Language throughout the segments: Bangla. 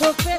Okay.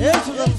এই সুজন